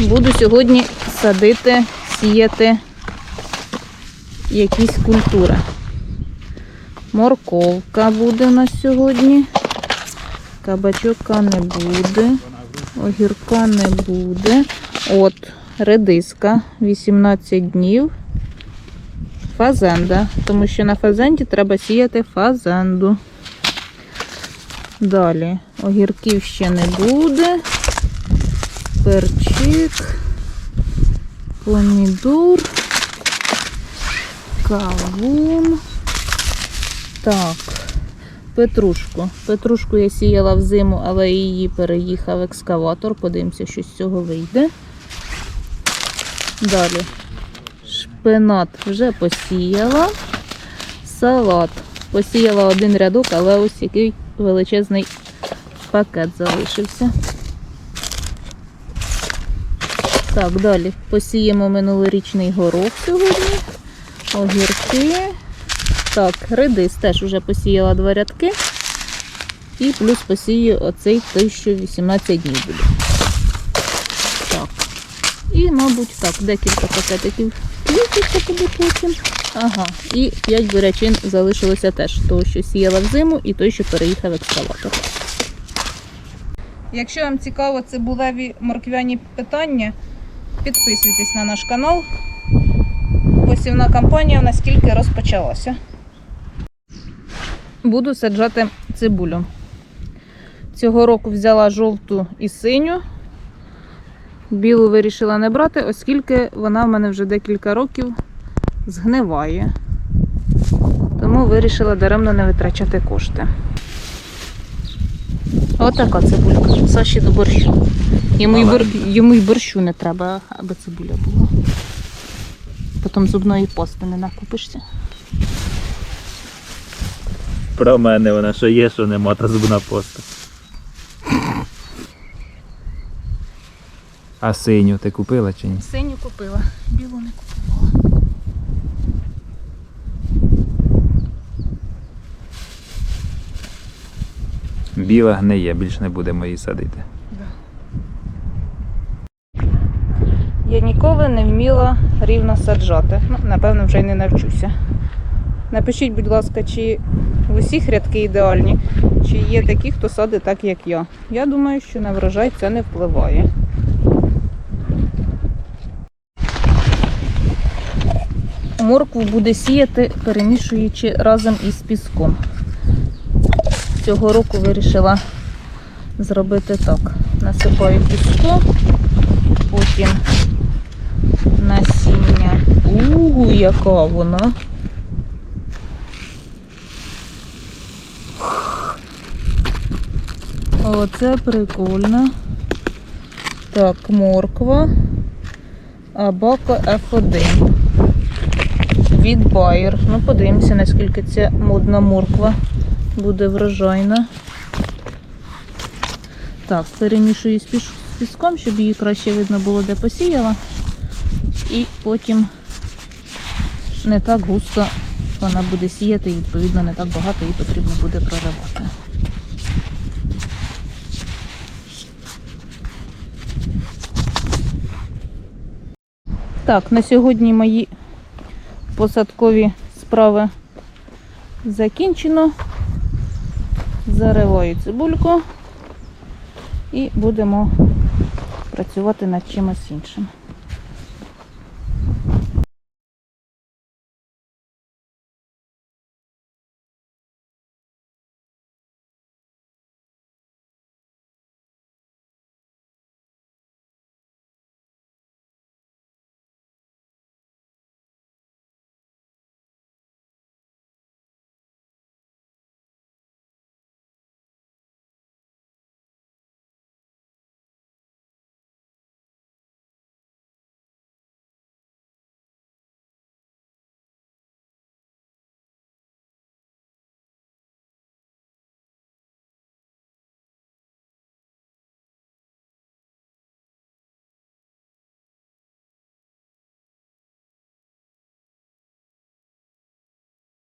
Буду сьогодні садити, сіяти якісь культури. Морковка буде у нас сьогодні. Кабачока не буде. Огірка не буде. От, редиска 18 днів. Фазенда. Тому що на фазенді треба сіяти фазенду. Далі огірків ще не буде. Перчик, помідор, кавун. Так, петрушку. Петрушку я сіяла взиму, але її переїхав екскаватор. Подивимося, що з цього вийде. Далі. Шпинат вже посіяла. Салат. Посіяла один рядок, але ось який величезний пакет залишився. Так, далі посіємо минулорічний горох сьогодні. Огірки. Так, редис теж вже посіяла два рядки. І плюс посію оцей той, що 18 днів буде. Так. І, мабуть, так, декілька пакетиків квіточок буде потім. Ага, і 5 бурячин залишилося теж. Того, що сіяла взиму, і той, що переїхав екскаватор. Якщо вам цікаво цибулеві морквяні питання, підписуйтесь на наш канал. Посівна кампанія в нас тільки розпочалася. Буду саджати цибулю. Цього року взяла жовту і синю. Білу вирішила не брати, оскільки вона в мене вже декілька років згниває. Тому вирішила даремно не витрачати кошти. Отака цибулька. Саші до борщу. Йому й, бор... Йому й борщу не треба, аби цибуля була. Потім зубної пасти не накупишся. Про мене вона що є, що нема, та зубна поста. А синю ти купила чи ні? Синю купила, білу не купувала. Біла гниє, більш не будемо її садити. Я ніколи не вміла рівно саджати. Ну, напевно, вже й не навчуся. Напишіть, будь ласка, чи в усіх рядки ідеальні, чи є такі, хто садить так, як я. Я думаю, що на врожай це не впливає. Моркву буде сіяти, перемішуючи разом із піском. Цього року вирішила зробити так. Насипаю піску, потім насіння. Угу, яка вона. Оце прикольно. Так, морква. Абако F1. Від Bayer. Ну, подивимося, наскільки ця модна морква буде врожайна. Так, перемішую з піском, щоб її краще видно було, де посіяла. І потім не так густо вона буде сіяти, і відповідно не так багато її потрібно буде проривати. Так, на сьогодні мої посадкові справи закінчено. Зариваю цибульку і будемо працювати над чимось іншим.